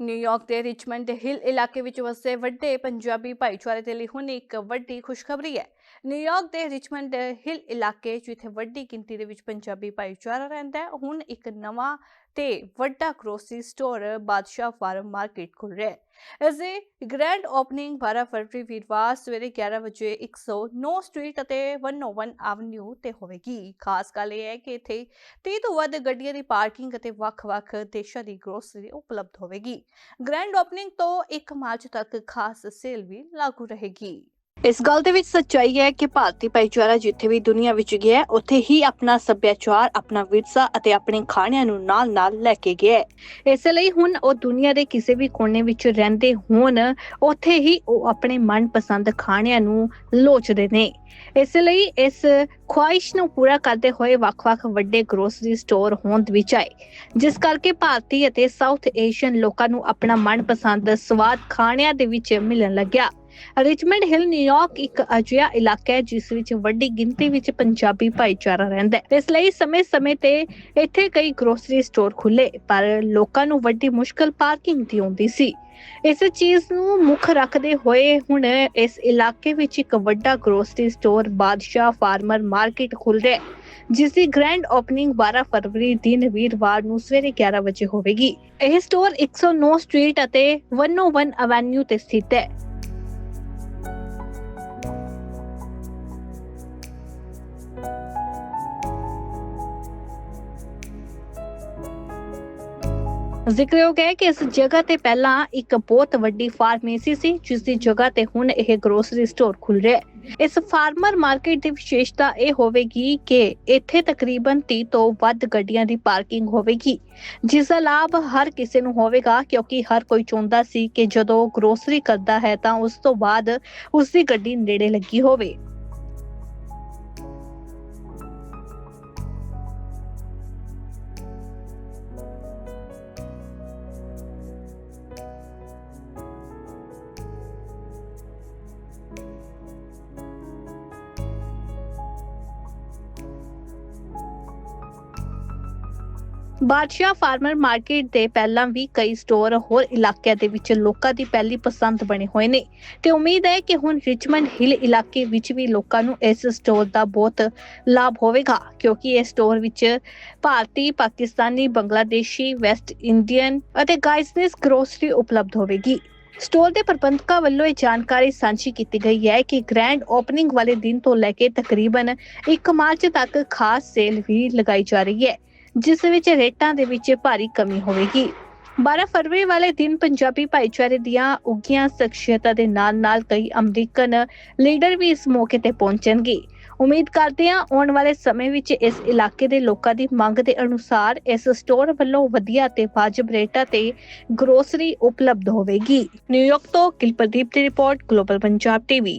New York ਦੇ Richmond ਹਿਲ ਇਲਾਕੇ ਵਿੱਚ ਵਸੇ ਵੱਡੇ ਪੰਜਾਬੀ ਭਾਈਚਾਰੇ ਦੇ ਲਈ ਹੁਣ ਇੱਕ ਵੱਡੀ ਖੁਸ਼ਖਬਰੀ ਹੈ। ਨਿਊਯਾਰਕ ਦੇ ਰਿਚਮੰਡ ਹਿਲ ਇਲਾਕੇ ਜਿੱਥੇ ਵੱਡੀ ਗਿਣਤੀ ਦੇ ਵਿੱਚ ਪੰਜਾਬੀ ਭਾਈਚਾਰਾ ਰਹਿੰਦਾ ਹੈ। ਹੁਣ ਇੱਕ ਨਵਾਂ ਤੇ ਵੱਡਾ grocery store Badshah farm market ਖੁੱਲ ਰਿਹਾ ਹੈ। ਇਸ ਦੀ ਗ੍ਰੈਂਡ ਓਪਨਿੰਗ 12 ਫਰਵਰੀ ਵੀਰਵਾਰ ਸਵੇਰੇ 11 ਵਜੇ 109 ਸਟਰੀਟ ਅਤੇ 101 ਐਵਨਿਊ ਤੇ ਹੋਵੇਗੀ। ਖਾਸ ਗੱਲ ਇਹ ਹੈ ਕਿ ਇੱਥੇ 30 ਤੋਂ ਵੱਧ ਗੱਡੀਆਂ ਦੀ ਪਾਰਕਿੰਗ ਅਤੇ ਵੱਖ-ਵੱਖ ਦੇਸ਼ਾਂ ਦੀ ਗਰੋਸਰੀ ਉਪਲਬਧ ਹੋਵੇਗੀ। ਗ੍ਰੈਂਡ ਓਪਨਿੰਗ ਤੋਂ 1 ਮਾਰਚ ਤੱਕ ਖਾਸ ਸੇਲ ਵੀ ਲਾਗੂ ਰਹੇਗੀ। ਇਸ ਗੱਲ ਦੇ ਵਿੱਚ ਸੱਚਾਈ ਹੈ ਕਿ ਭਾਰਤੀ ਭਾਈਚਾਰਾ ਜਿੱਥੇ ਵੀ ਦੁਨੀਆ ਵਿੱਚ ਗਿਆ ਹੈ, ਉੱਥੇ ਹੀ ਆਪਣਾ ਸੱਭਿਆਚਾਰ ਆਪਣਾ ਵਿਰਸਾ ਅਤੇ ਆਪਣੇ ਖਾਣਿਆਂ ਨੂੰ ਨਾਲ-ਨਾਲ ਲੈ ਕੇ ਗਿਆ ਹੈ। ਇਸ ਲਈ ਹੁਣ ਉਹ ਦੁਨੀਆ ਦੇ ਕਿਸੇ ਵੀ ਕੋਨੇ ਵਿੱਚ ਰਹਿੰਦੇ ਹੋਣ ਉੱਥੇ ਹੀ ਉਹ ਆਪਣੇ ਮਨਪਸੰਦ ਖਾਣਿਆਂ ਨੂੰ ਲੋਚਦੇ ਨੇ। ਇਸ ਲਈ ਇਸ ਖੁਆਇਸ਼ ਨੂੰ ਪੂਰਾ ਕਰਦੇ ਹੋਏ ਵੱਖ-ਵੱਖ ਵੱਡੇ ਗਰੋਸਰੀ ਸਟੋਰ ਹੋਂਦ ਵਿੱਚ ਆਏ। ਜਿਸ ਕਰਕੇ ਭਾਰਤੀ ਅਤੇ ਸਾਊਥ ਏਸ਼ੀਅਨ ਲੋਕਾਂ ਨੂੰ ਆਪਣਾ ਮਨਪਸੰਦ ਸਵਾਦ ਖਾਣਿਆਂ ਦੇ ਵਿੱਚ ਮਿਲਣ ਲੱਗਿਆ। ਰਿਚਮੰਡ ਹਿਲ ਨਿਊਯਾਰਕ ਇੱਕ ਅਜਿਹਾ ਇਲਾਕਾ ਹੈ, ਜਿਸ ਵਿੱਚ ਵੱਡੀ ਗਿਣਤੀ ਵਿੱਚ ਪੰਜਾਬੀ ਭਾਈਚਾਰਾ ਰਹਿੰਦਾ ਹੈ। ਇਸ ਲਈ ਸਮੇਂ-ਸਮੇਂ ਤੇ ਇੱਥੇ ਕਈ ਗਰੋਸਰੀ ਸਟੋਰ ਖੁੱਲੇ ਪਰ ਲੋਕਾਂ ਨੂੰ ਵੱਡੀ ਮੁਸ਼ਕਲ ਪਾਰਕਿੰਗ ਦੀ ਆਉਂਦੀ ਸੀ। ਇਸ ਚੀਜ਼ ਨੂੰ ਮੁੱਖ ਰੱਖਦੇ ਹੋਏ ਹੁਣ ਇਸ ਇਲਾਕੇ ਵਿੱਚ ਇੱਕ ਵੱਡਾ grocery store Badshah farmer market ਖੁੱਲ ਰਿਹਾ ਹੈ, ਜਿਸ ਦੀ ਗ੍ਰੈਂਡ ਓਪਨਿੰਗ 12 ਫਰਵਰੀ ਦਿਨ ਵੀਰਵਾਰ ਨੂੰ ਸਵੇਰੇ 11 ਵਜੇ ਹੋਵੇਗੀ। ਇਹ ਸਟੋਰ 109 ਸਟਰੀਟ ਅਤੇ 101 ਐਵਨਿਊ ਤੇ ਸਥਿਤ ਹੈ। ਜ਼ਿਕਰਯੋਗ ਹੈ ਕਿ ਇਸ ਜਗ੍ਹਾ ਤੇ ਪਹਿਲਾਂ ਇੱਕ ਬਹੁਤ ਵੱਡੀ ਫਾਰਮੇਸੀ ਸੀ, ਜਿਸ ਦੀ ਜਗ੍ਹਾ ਤੇ ਹੁਣ ਇਹ ਗਰੋਸਰੀ ਸਟੋਰ ਖੁੱਲ ਰਿਹਾ ਹੈ। ਇਸ ਫਾਰਮਰ ਮਾਰਕੀਟ ਦੀ ਵਿਸ਼ੇਸ਼ਤਾ ਇਹ ਹੋਵੇਗੀ ਕਿ ਇੱਥੇ ਤਕਰੀਬਨ 30 ਤੋਂ ਵੱਧ ਗੱਡੀਆਂ ਦੀ ਪਾਰਕਿੰਗ ਹੋਵੇਗੀ, ਜਿਸ ਦਾ ਲਾਭ ਹਰ ਕਿਸੇ ਨੂੰ ਹੋਵੇਗਾ, ਕਿਉਂਕਿ ਹਰ ਕੋਈ ਚਾਹੁੰਦਾ ਸੀ ਕਿ ਜਦੋਂ ਗਰੋਸਰੀ ਕਰਦਾ ਹੈ ਤਾਂ ਉਸ ਤੋਂ ਬਾਅਦ ਉਸ ਦੀ ਗੱਡੀ ਨੇੜੇ ਲੱਗੀ ਹੋਵੇ। ਬਾਦਸ਼ਾਹ ਫਾਰਮਰ ਮਾਰਕੀਟ ਦੇ ਪਹਿਲਾਂ ਵੀ ਕਈ ਸਟੋਰ ਹੋਰ ਇਲਾਕਿਆਂ ਦੇ ਵਿੱਚ ਲੋਕਾਂ ਦੀ ਪਹਿਲੀ ਪਸੰਦ ਬਣੇ ਹੋਏ ਨੇ। ਤੇ ਉਮੀਦ ਹੈ ਕਿ ਹੁਣ ਰਿਚਮੰਡ ਹਿਲ ਇਲਾਕੇ ਵਿੱਚ ਵੀ ਲੋਕਾਂ ਨੂੰ ਇਸ ਸਟੋਰ ਦਾ ਬਹੁਤ ਲਾਭ ਹੋਵੇਗਾ, ਕਿਉਂਕਿ ਇਹ ਸਟੋਰ ਵਿੱਚ ਭਾਰਤੀ, ਪਾਕਿਸਤਾਨੀ, ਬੰਗਲਾਦੇਸ਼ੀ ਵੈਸਟ ਇੰਡੀਅਨ ਅਤੇ ਗਾਈਸਨੈਸ ਗਰੋਸਰੀ ਉਪਲਬਧ ਹੋਵੇਗੀ। ਸਟੋਰ ਦੇ ਪ੍ਰਬੰਧਕਾਂ ਵੱਲੋਂ ਇਹ ਜਾਣਕਾਰੀ ਸਾਂਝੀ ਕੀਤੀ ਗਈ ਹੈ ਕਿ ਗ੍ਰੈਂਡ ਓਪਨਿੰਗ ਵਾਲੇ ਦਿਨ ਤੋਂ ਲੈ ਕੇ ਤਕਰੀਬਨ 1 ਮਾਰਚ ਤੱਕ ਖਾਸ ਸੇਲ ਵੀ ਲਗਾਈ ਜਾ ਰਹੀ ਹੈ। ਜਿਸ ਵਿੱਚ ਰੇਟਾਂ ਦੇ ਵਿੱਚ ਭਾਰੀ ਕਮੀ ਹੋਵੇਗੀ। 12 ਫਰਵਰੀ ਵਾਲੇ ਦਿਨ ਪੰਜਾਬੀ ਭਾਈਚਾਰੇ ਦੀਆਂ ਉੱਗੀਆਂ ਸ਼ਖਸੀਅਤਾਂ ਦੇ ਨਾਲ-ਨਾਲ ਕਈ ਅਮਰੀਕਨ ਲੀਡਰ ਵੀ ਇਸ ਮੌਕੇ ਤੇ ਪਹੁੰਚਣਗੇ। ਉਮੀਦ ਕਰਦੇ ਹਾਂ ਆਉਣ ਵਾਲੇ ਸਮੇਂ ਵਿੱਚ ਇਸ ਇਲਾਕੇ ਦੇ ਲੋਕਾਂ ਦੀ ਮੰਗ ਦੇ ਅਨੁਸਾਰ ਇਸ ਸਟੋਰ ਵੱਲੋਂ ਵਧੀਆ ਤੇ ਵਾਜਬ ਰੇਟਾਂ ਤੇ ਗਰੋਸਰੀ ਉਪਲਬਧ ਹੋਵੇਗੀ। ਨਿਊਯਾਰਕ ਤੋਂ ਕਿਲਪਰਦੀਪ ਦੀ ਰਿਪੋਰਟ, ਗਲੋਬਲ ਪੰਜਾਬ ਟੀਵੀ।